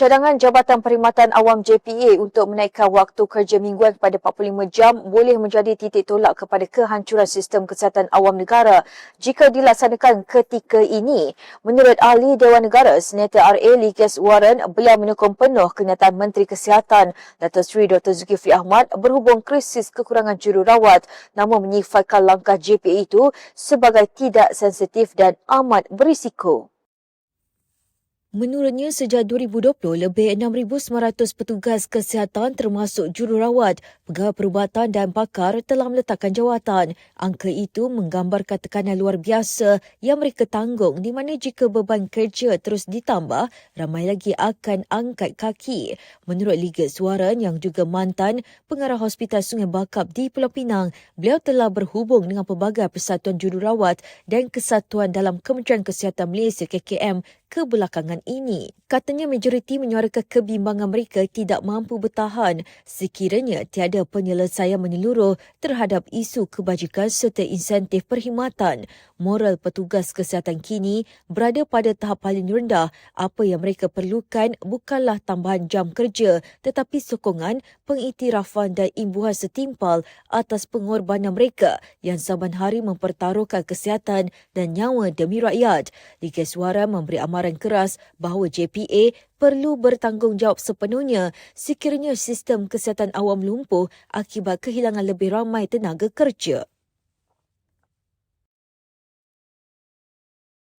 Cadangan Jabatan Perkhidmatan Awam JPA untuk menaikkan waktu kerja mingguan kepada 45 jam boleh menjadi titik tolak kepada kehancuran sistem kesihatan awam negara jika dilaksanakan ketika ini. Menurut ahli Dewan Negara, Senator RA Ligas Warren, beliau menyokong penuh kenyataan Menteri Kesihatan Datuk Seri Dr. Zulkifli Ahmad berhubung krisis kekurangan jururawat namun menyifatkan langkah JPA itu sebagai tidak sensitif dan amat berisiko. Menurutnya, sejak 2020, lebih 6,900 petugas kesihatan termasuk jururawat, pegawai perubatan dan pakar telah meletakkan jawatan. Angka itu menggambarkan tekanan luar biasa yang mereka tanggung di mana jika beban kerja terus ditambah, ramai lagi akan angkat kaki. Menurut Liga Suaran yang juga mantan pengarah Hospital Sungai Bakap di Pulau Pinang, beliau telah berhubung dengan pelbagai persatuan jururawat dan kesatuan dalam Kementerian Kesihatan Malaysia KKM kebelakangan ini. Katanya majoriti menyuarakan kebimbangan mereka tidak mampu bertahan sekiranya tiada penyelesaian menyeluruh terhadap isu kebajikan serta insentif perkhidmatan. Moral petugas kesihatan kini berada pada tahap paling rendah. Apa yang mereka perlukan bukanlah tambahan jam kerja tetapi sokongan, pengiktirafan dan imbuhan setimpal atas pengorbanan mereka yang saban hari mempertaruhkan kesihatan dan nyawa demi rakyat. Liga Suara memberi amaran amaran keras bahawa JPA perlu bertanggungjawab sepenuhnya sekiranya sistem kesihatan awam lumpuh akibat kehilangan lebih ramai tenaga kerja.